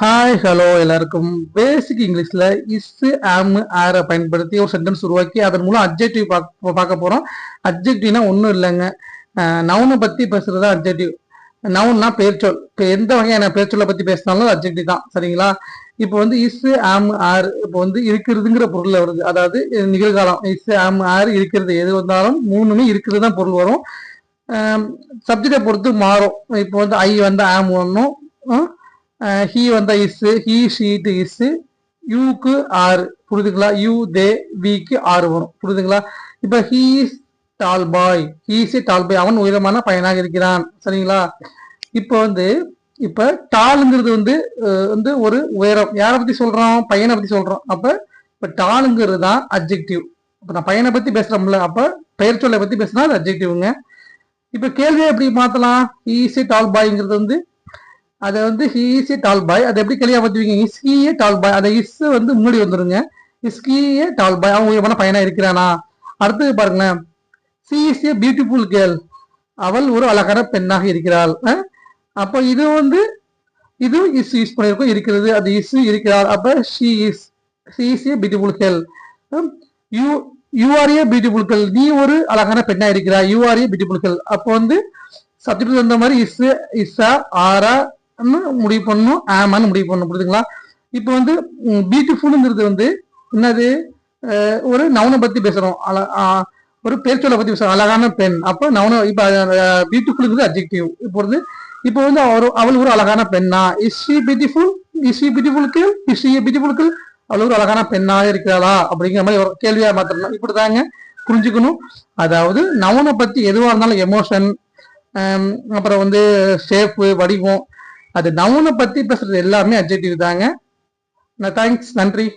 Hi hello எல்லாருக்கும். பேசிக் இங்கிலீஷில் issue ஆம் ஆரை பயன்படுத்தி ஒரு சென்டென்ஸ் உருவாக்கி அதன் மூலம் அப்ஜெக்டிவ் பார்க்க போகிறோம் அப்ஜெக்டிவ்னா ஒன்றும் இல்லைங்க. நவுனை பேசுகிறது தான் அப்ஜெக்டிவ் நவுன்னா பேர்ச்சொல் இப்போ எந்த வகையான பேர்ச்சொல்லை பற்றி பேசினாலும் அப்ஜெக்டிவ் தான். சரிங்களா? இப்போ வந்து இஸ்ஸு ஆம் ஆர் இப்போ வந்து இருக்கிறதுங்கிற பொருள் வருது. அதாவது நிகழ்காலம். இஸ் ஆம் ஆர் இருக்கிறது. எது வந்தாலும் மூணுமே இருக்கிறது தான் பொருள் வரும். சப்ஜெக்டை பொறுத்து மாறும். இப்போ வந்து ஐ வந்து ஆம் ஒன்றும் ஹீ வந்தா இஸ் ஹீ ஷீட்டு இஸ் யூக்கு ஆறு புரியுதுங்களா யூ தே விக்கு ஆறு வரும். புரியுதுங்களா இப்போ he is tall boy he is tall boy அவன் உயரமான பையனாக இருக்கிறான். சரிங்களா? இப்போ வந்து இப்போ டாலுங்கிறது வந்து வந்து ஒரு உயரம். யாரை பற்றி சொல்கிறோம் பையனை பற்றி சொல்கிறோம் அப்போ இப்போ டாலுங்கிறது தான் அப்ஜெக்டிவ் இப்போ நான் பையனை பற்றி பேசுகிறோம்ல அப்போ பெயர் சொல்லை பற்றி பேசுனா அது அப்ஜெக்டிவ்ங்க இப்போ கேள்வியை எப்படி மாற்றலாம் ஈஸி டால் பாய்ங்கிறது வந்து அதை வந்து ஹீஸ் டால் பாய் அதை எப்படி கிளியா பார்த்துவீங்க இஸ்கியே டால் பாய் அதை இஸ் வந்து முன்னாடி வந்துருங்க. இஸ்கியே டால் பாய் அவங்க உயரமான பையனாக இருக்கிறானா? அடுத்தது பாருங்களேன். She is a beautiful girl அவள் ஒரு அழகான பெண்ணாக இருக்கிறாள். அப்போ இது வந்து இது இஸ் யூஸ் பண்ணியிருக்கோம் இருக்கிறது. அது இஸ் இருக்கிறாள். அப்போ she is she is a beautiful girl you you are a beautiful girl நீ ஒரு அழகான பெண்ணாக இருக்கிறா you are a beautiful girl அப்போ வந்து சப்ஜெக்ட் வந்த மாதிரி இஸ் இஸ்ஸா ஆரா முடிவு பண்ணணும். ஆமான்னு முடிவு பண்ணணும். புரியுதுங்களா இப்போ வந்து பியூட்டிஃபுல்ங்கிறது வந்து என்னது? ஒரு நவனை பத்தி பேசுறோம். ஒரு பேர்ச்சொல்லை பத்தி பேசுறோம். அழகான பெண். அப்போ நவன இப்போ பியூட்டிஃபுல்ங்கிறது அப்ஜெக்டிவ் இப்போ வந்து இப்போ வந்து அவர் அவள் ஒரு அழகான பெண்ணா? Is she beautiful is she பியூட்டிஃபுல்க்கு is she பியூட்டிஃபுல்க்கு அவள் ஒரு அழகான பெண்ணாக இருக்கிறாளா? அப்படிங்கிற மாதிரி ஒரு கேள்வியா இப்படி இப்படிதாங்க புரிஞ்சுக்கணும். அதாவது நவனை பத்தி எதுவாக இருந்தாலும் எமோஷன் அப்புறம் வந்து ஷேப்பு வடிவம் அது நவுனை பத்தி பேசுறது எல்லாமே அட்ஜெக்டிவ் தாங்க. நான் தேங்க்ஸ் நன்றி.